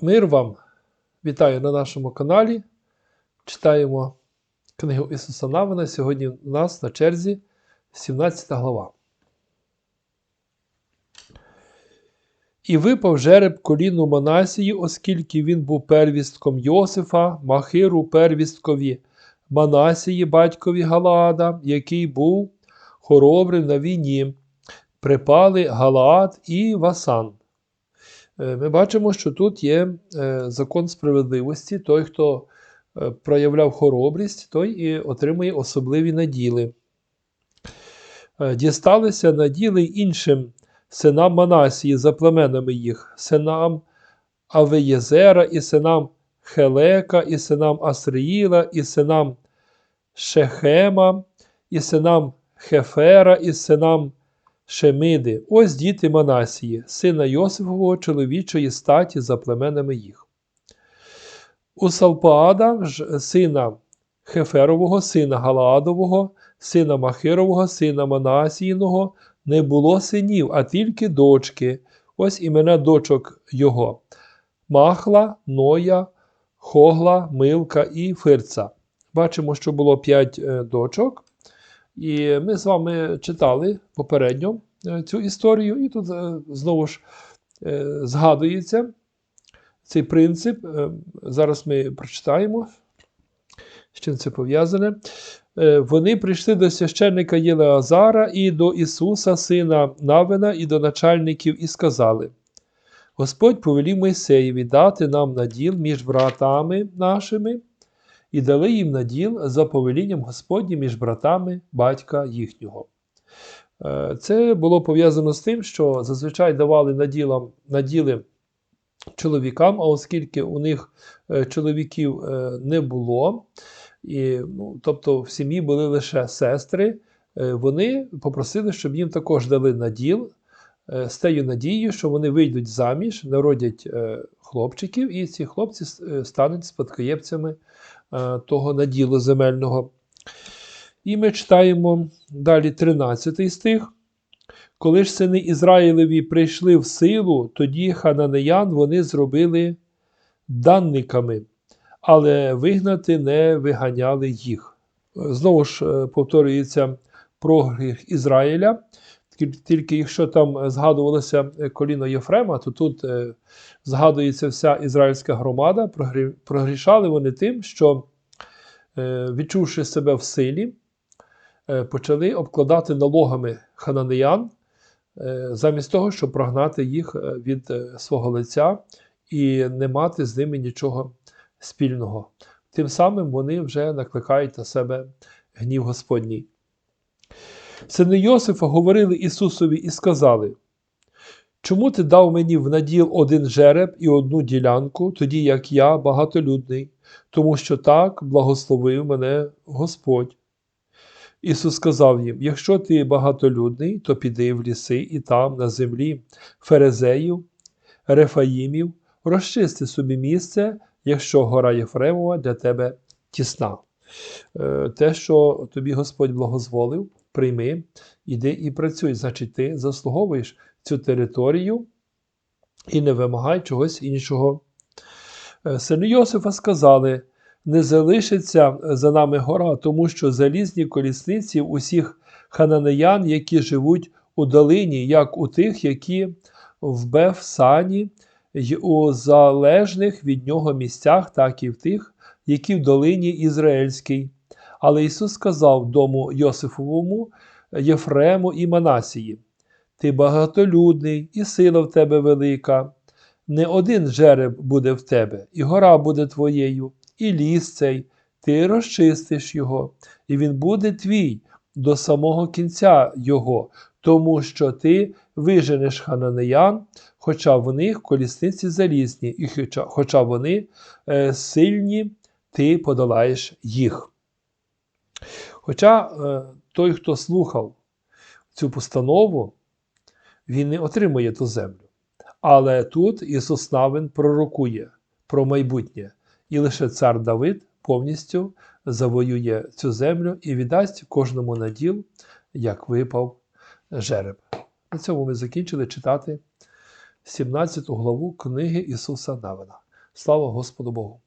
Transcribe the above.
Мир вам! Вітаю на нашому каналі. Читаємо книгу Ісуса Навина. Сьогодні у нас на черзі 17 глава. І випав жереб коліну Манасії, оскільки він був первістком Йосифа, Махиру первісткові Манасії, батькові Галаада, який був хоробрим на війні. Припали Галаад і Васан. Е, Ми бачимо, що тут є е, закон справедливості. Той, хто е, проявляв хоробрість, той і отримує особливі наділи. Дісталися наділи іншим синам Манасії за племенами їх, синам Авеєзера, і синам Хелека, і синам Асриїла, і синам Шехема, і синам Хефера, і синам Шемиди. Ось діти Манасії, сина Йосифового чоловічої статі за племенами їх. У Салпаада сина Хеферового, сина Галаадового, сина Махирового, сина Манасіїного не було синів, а тільки дочки. Ось імена дочок його: Махла, Ноя, Хогла, Милка і Фирца. Бачимо, що було п'ять е, дочок. І ми з вами читали попередньо е, цю історію, і тут е, знову ж е, згадується цей принцип. Зараз ми прочитаємо, з чим це пов'язане. Вони прийшли до священника Єлеазара і до Ісуса, сина Навина, і до начальників, і сказали: Господь повелів Мойсеєві дати нам наділ між братами нашими і дали їм наділ за повелінням Господнім між братами батька їхнього. Е, Це було пов'язано з тим, що зазвичай давали наділам, наділи чоловікам, а оскільки у них е, чоловіків е, не було, і, ну, тобто в сім'ї були лише сестри, вони попросили, щоб їм також дали наділ з тією надією, що вони вийдуть заміж, народять хлопчиків, і ці хлопці стануть спадкоємцями того наділу земельного. І ми читаємо далі 13 стих. Коли ж сини Ізраїлеві прийшли в силу, тоді хананеян вони зробили данниками, але вигнати не виганяли їх. Знову ж е, повторюється про гріх Ізраїля. Тільки- якщо там згадувалося е, коліно Єфрема, то тут е, згадується вся ізраїльська громада. Прогрішали вони тим, що, е, відчувши себе в силі, е, почали обкладати налогами хананеян, е, замість того, щоб прогнати їх е, від е, свого лиця і не мати з ними нічого спільного. Тим самим вони вже накликають на себе гнів Господній. Сини Йосифа говорили Ісусові і сказали: Чому ти дав мені в наділ один жереб і одну ділянку, тоді як я багатолюдний, тому що так благословив мене Господь. Ісус сказав їм: Якщо ти багатолюдний, то піди в ліси і там, на землі, ферезеїв, рефаїмів, розчисти собі місце, якщо гора Єфремова для тебе тісна. Е, Те, що тобі Господь благозволив, прийми, іди і працюй. Значить, ти заслуговуєш цю територію і не вимагай чогось іншого. Е, Сини Йосифа сказали: не залишиться за нами гора, тому що залізні колісниці усіх хананеян, які живуть у долині, як у тих, які в Бефсані, й у залежних від нього місцях, так і в тих, які в долині Ізраїльській. Але Ісус сказав дому Йосифовому, Єфрему і Манасії: Ти багатолюдний, і сила в тебе велика. Не один жереб буде в тебе, і гора буде твоєю, і ліс цей, ти розчистиш його, і він буде твій до самого кінця його, тому що ти виженеш хананеян, хоча в них колісниці залізні, і хоча, вони е, сильні, ти подолаєш їх. Хоча е, той, хто слухав цю постанову, він не отримує ту землю. Але тут Ісус Навин пророкує про майбутнє, і лише цар Давид повністю завоює цю землю і віддасть кожному наділ, як випав жереб. На цьому ми закінчили читати 17 главу книги Ісуса Навина. Слава Господу Богу!